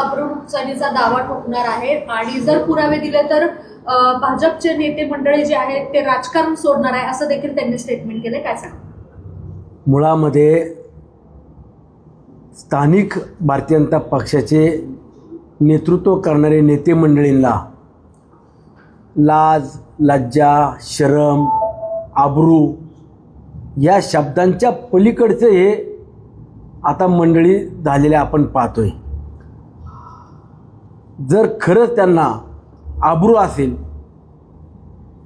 अब्रू दावा ठोकणार आहे. आणि जर पुरावे दिले तर भाजपचे नेते मंडळी जे आहेत ते राजकारण सोडणार आहे असं देखील त्यांनी स्टेटमेंट केलं काय सांग मुळामध्ये स्थानिक भारतीय जनता पक्षाचे नेतृत्व करणारे नेते मंडळींना लाज लज्जा शरम आबरू या शब्दांच्या पलीकडचे हे आता मंडळी झालेले आपण पाहतोय. जर खरंच त्यांना आबरू असेल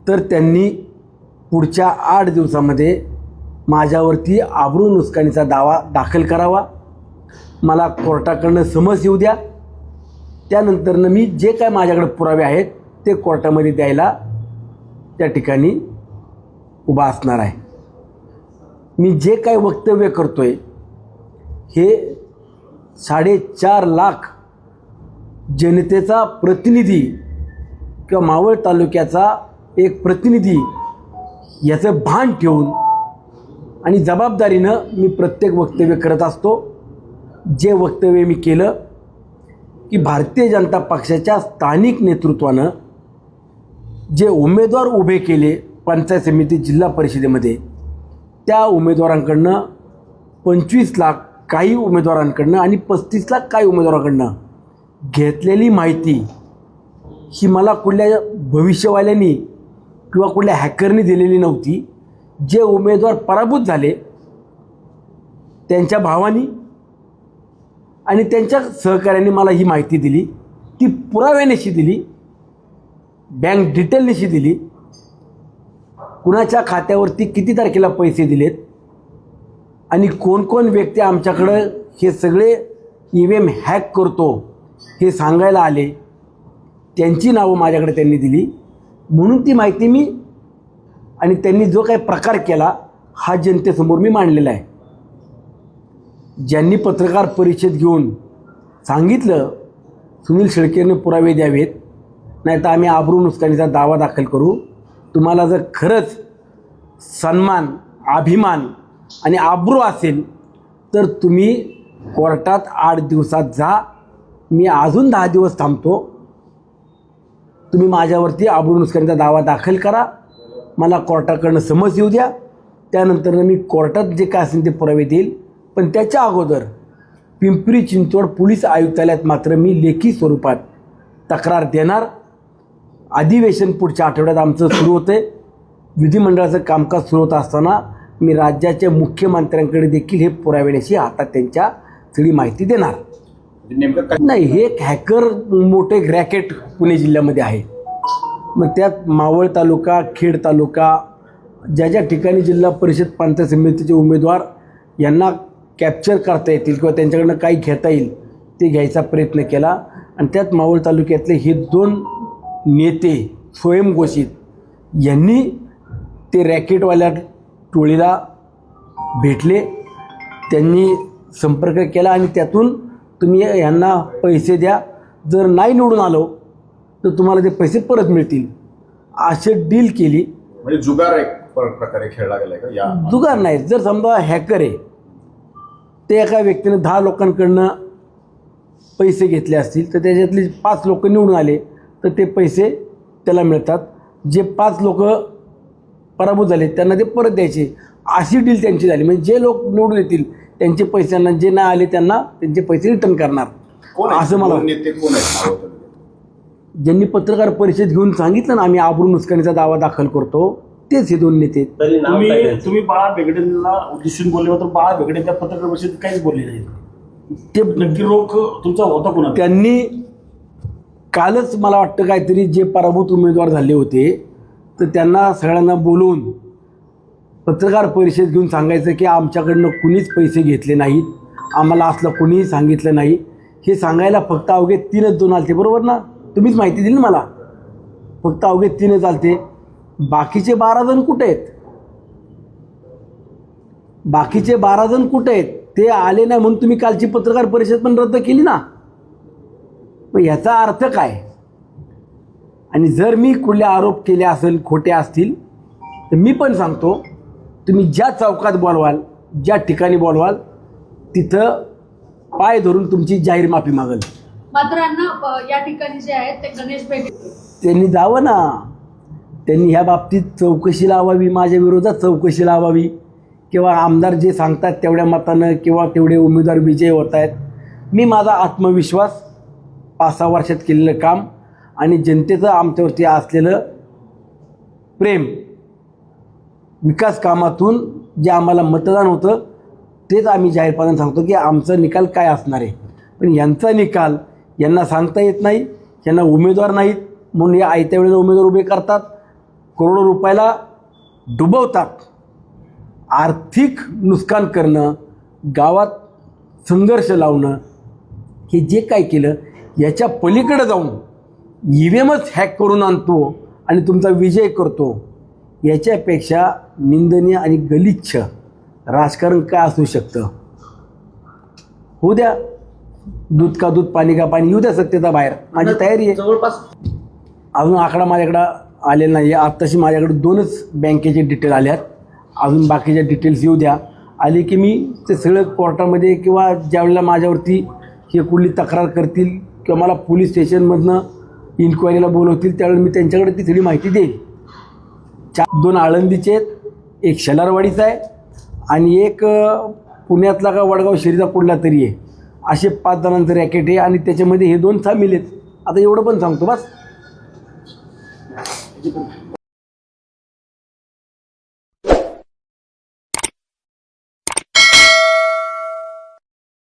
तर त्यांनी पुढच्या आठ दिवसामध्ये माझ्यावरती आबरू नुकसानीचा दावा दाखल करावा. मला कोर्टाकडनं समज येऊ द्या. त्यानंतरनं मी जे काय माझ्याकडे पुरावे आहेत ते कोर्टामध्ये द्यायला त्या ठिकाणी उभा असणार आहे. मी जे काय वक्तव्य करतो आहे हे साडेचार लाख जनतेचा प्रतिनिधी किंवा मावळ तालुक्याचा एक प्रतिनिधी याचं भान ठेवून आणि जबाबदारीनं मी प्रत्येक वक्तव्य करत असतो. जे वक्तव्य मी केलं की भारतीय जनता पक्षाच्या स्थानिक नेतृत्वानं जे उमेदवार उभे केले पंचायत समिती जिल्हा परिषदेमध्ये त्या उमेदवारांकडनं पंचवीस लाख काही उमेदवारांकडनं आणि पस्तीस लाख काही उमेदवारांकडनं घेतलेली माहिती ही मला कुठल्या भविष्यवाल्यांनी किंवा कुठल्या हॅकरनी दिलेली नव्हती जे उमेदवार पराभूत झाले त्यांच्या भावानी आणि त्यांच्या सहकाऱ्यांनी मला ही माहिती दिली ती पुराव्यानेशी दिली बँक डिटेलनेशी दिली कुणाच्या खात्यावरती किती तारखेला पैसे दिलेत आणि कोण कोण व्यक्ती आमच्याकडं हे सगळे ई व्ही एम हॅक करतो हे सांगायला आले. त्यांची नावं माझ्याकडे त्यांनी दिली. म्हणून ती माहिती मी आणि त्यांनी जो काही प्रकार केला हा जनतेसमोर मी मांडलेला आहे. ज्यांनी पत्रकार परिषद घेऊन सांगितलं सुनील शेळकेने पुरावे द्यावेत नाही तर आम्ही आबरू नुकसानीचा दावा दाखल करू. तुम्हाला जर खरंच सन्मान अभिमान आणि आब्रू असेल तर तुम्ही कोर्टात आठ दिवसात जा. मी अजून दहा दिवस थांबतो. तुम्ही माझ्यावरती आबरू दावा दाखल करा. मला कोर्टाकडनं समज येऊ द्या. त्यानंतर मी कोर्टात जे काय असेल ते पुरावे देईल. पण त्याच्या अगोदर पिंपरी चिंचवड पोलीस आयुक्तालयात मात्र मी लेखी स्वरूपात तक्रार देणार. अधिवेशन पुढच्या आठवड्यात आमचं सुरू होतं आहे विधिमंडळाचं कामकाज सुरू होत असताना मी राज्याच्या मुख्यमंत्र्यांकडे देखील हे पुराव्याशी आता त्यांच्या सगळी माहिती देणार. म्हणजे नेमकं नाही हे एक हॅकर मोठे रॅकेट पुणे जिल्ह्यामध्ये आहे. मग त्यात मावळ तालुका खेड तालुका ज्या ज्या ठिकाणी जिल्हा परिषद पंचायत समितीचे उमेदवार यांना कॅप्चर करता येतील किंवा त्यांच्याकडनं काही घेता येईल ते घ्यायचा प्रयत्न केला. आणि त्यात मावळ तालुक्यातले हे दोन नेते स्वयंघोषित यांनी ते रॅकेटवाल्या टोळीला भेटले. त्यांनी संपर्क केला आणि त्यातून तुम्ही यांना पैसे द्या. जर नाही निवडून आलो तर तुम्हाला ते पैसे परत मिळतील. असे डील केली. म्हणजे जुगार एक प्र- प्रकारे खेळला गेलाय का? या जुगार नाही. जर समजा हॅकर आहे ते एका व्यक्तीनं दहा लोकांकडनं पैसे घेतले असतील तर त्याच्यातले पाच लोक निवडून आले तर ते पैसे त्याला मिळतात. जे पाच लोक पराभूत झाले त्यांना ते परत द्यायचे. अशी डील त्यांची झाली. म्हणजे जे लोक निवडून येतील त्यांचे पैशांना जे नाही आले त्यांना त्यांचे पैसे रिटर्न करणार? असं मला नेते कोण आहेत? ज्यांनी पत्रकार परिषद घेऊन सांगितलं ना आम्ही आबरू नुकसानीचा दावा दाखल करतो तेच हे दोन नेते? तुम्ही बाळा बेगडेंना उद्देशून बोलले होते बाळा बेगडे त्या पत्रकार परिषदेत काहीच बोलले नाही ते नक्की रोख तुमचा होता कोणा त्यांनी कालच मला वाटतं काहीतरी जे पराभूत उमेदवार झाले होते तर त्यांना सगळ्यांना बोलवून पत्रकार परिषद घेऊन सांगायचं की आमच्याकडनं कुणीच पैसे घेतले नाहीत. आम्हाला असलं कुणीही सांगितलं नाही. हे सांगायला फक्त अवघे तीनच दोन आलते बरोबर ना? तुम्हीच माहिती दिली ना मला? फक्त अवघे तीनच आलते. बाकीचे बारा जण कुठे आहेत? बाकीचे बारा जण कुठे आहेत? ते आले नाही म्हणून तुम्ही कालची पत्रकार परिषद पण रद्द केली ना? मग ह्याचा अर्थ काय? आणि जर मी कुठले आरोप केले असेल खोटे असतील तर मी पण सांगतो तुम्ही ज्या चौकात बोलवाल ज्या ठिकाणी बोलवाल तिथं पाय धरून तुमची जाहीर माफी मागल. मात्र या ठिकाणी जे आहेत ते गणेश भेट त्यांनी जावं ना. त्यांनी ह्या बाबतीत चौकशी लावावी माझ्या विरोधात चौकशी लावावी. किंवा आमदार जे सांगतात तेवढ्या मतानं किंवा तेवढे उमेदवार विजय होत आहेत. मी माझा आत्मविश्वास पाच सहा वर्षात केलेलं काम आणि जनतेचं आमच्यावरती असलेलं प्रेम विकास कामातून जे आम्हाला मतदान होतं तेच आम्ही जाहीरपणाने सांगतो की आमचा निकाल काय असणार आहे. पण यांचा निकाल यांना सांगता येत नाही यांना उमेदवार नाहीत म्हणून या आयत्या वेळेला उमेदवार उभे करतात करोडो रुपयाला डुबवतात. आर्थिक नुकसान करणं गावात संघर्ष लावणं हे जे काय केलं याच्या पलीकडे जाऊन ई व्ही एमच हॅक करून आणतो आणि तुमचा विजय करतो. याच्यापेक्षा निंदनीय आणि गलिच्छ राजकारण काय असू शकतं? होऊ द्या. दूध का दूध पाणी का पाणी येऊ द्या सत्यता बाहेर. माझी तयारी आहे. जवळपास अजून आकडा माझ्याकडं आलेला नाही आहे. आत्ताशी माझ्याकडे दोनच बँकेचे डिटेल आल्यात अजून बाकीच्या डिटेल्स येऊ द्या. आले की मी ते सगळं कोर्टामध्ये किंवा ज्यावेळेला माझ्यावरती हे कुठली तक्रार करतील किंवा मला पोलीस स्टेशनमधनं इन्क्वायरीला बोलवतील त्यावेळेला मी त्यांच्याकडे ती सगळी माहिती देईल चार दोन आळंदीचे आहेत. एक शेलारवाडीचा आहे आणि एक पुण्यातला का वडगाव शिरीचा कुठला तरी आहे. असे पाच जणांचं रॅकेट आहे आणि त्याच्यामध्ये हे दोन सामील आहेत. आता एवढं पण सांगतो बस.